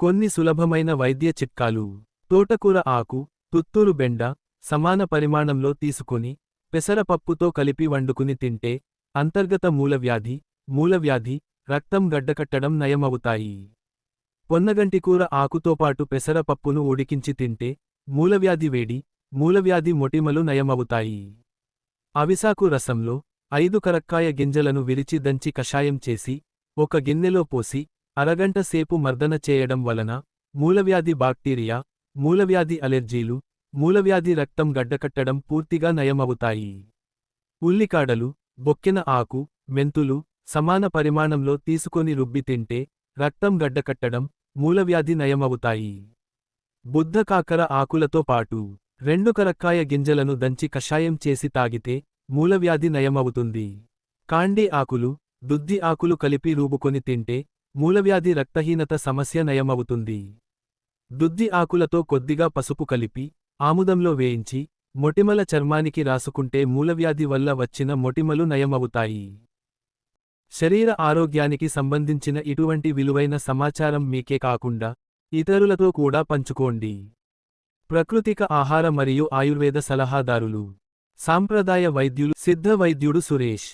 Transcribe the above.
కొన్ని సులభమైన వైద్య చిట్కాలు. తోటకూర ఆకు తుత్తూరు బెండ సమాన పరిమాణంలో తీసుకొని పెసరపప్పుతో కలిపి వండుకుని తింటే అంతర్గత మూలవ్యాధి మూలవ్యాధి రక్తం గడ్డకట్టడం నయమవుతాయి. పొన్నగంటికూర ఆకుతోపాటు పెసరపప్పును ఉడికించి తింటే మూలవ్యాధి వేడి మూలవ్యాధి మొటిమలు నయమవుతాయి. అవిసాకు రసంలో ఐదు కరక్కాయ గింజలను విరిచి దంచి కషాయం చేసి ఒక గిన్నెలో పోసి అరగంట సేపు మర్దన చేయడం వలన మూలవ్యాధి బాక్టీరియా మూలవ్యాధి అలెర్జీలు మూలవ్యాధి రక్తం గడ్డకట్టడం పూర్తిగా నయమవుతాయి. ఉల్లికాడలు బొక్కెన ఆకు మెంతులు సమాన పరిమాణంలో తీసుకొని రుబ్బి తింటే రక్తం గడ్డకట్టడం మూలవ్యాధి నయమవుతాయి. బుద్ధకాకర ఆకులతో పాటు రెండు కరక్కాయ గింజలను దంచి కషాయం చేసి తాగితే మూలవ్యాధి నయమవుతుంది. కాండి ఆకులు దుద్ది ఆకులు కలిపి రూపుకొని తింటే మూలవ్యాధి రక్తహీనత సమస్య నయమవుతుంది. దుద్ది ఆకులతో కొద్దిగా పసుపు కలిపి ఆముదంలో వేయించి మొటిమల చర్మానికి రాసుకుంటే మూలవ్యాధి వల్ల వచ్చిన మొటిమలు నయమవుతాయి. శరీర ఆరోగ్యానికి సంబంధించిన ఇటువంటి విలువైన సమాచారం మీకే కాకుండా ఇతరులతో కూడా పంచుకోండి. ప్రకృతిక ఆహార మరియు ఆయుర్వేద సలహాదారులు. సాంప్రదాయ వైద్యులు సిద్ధ వైద్యుడు సురేష్.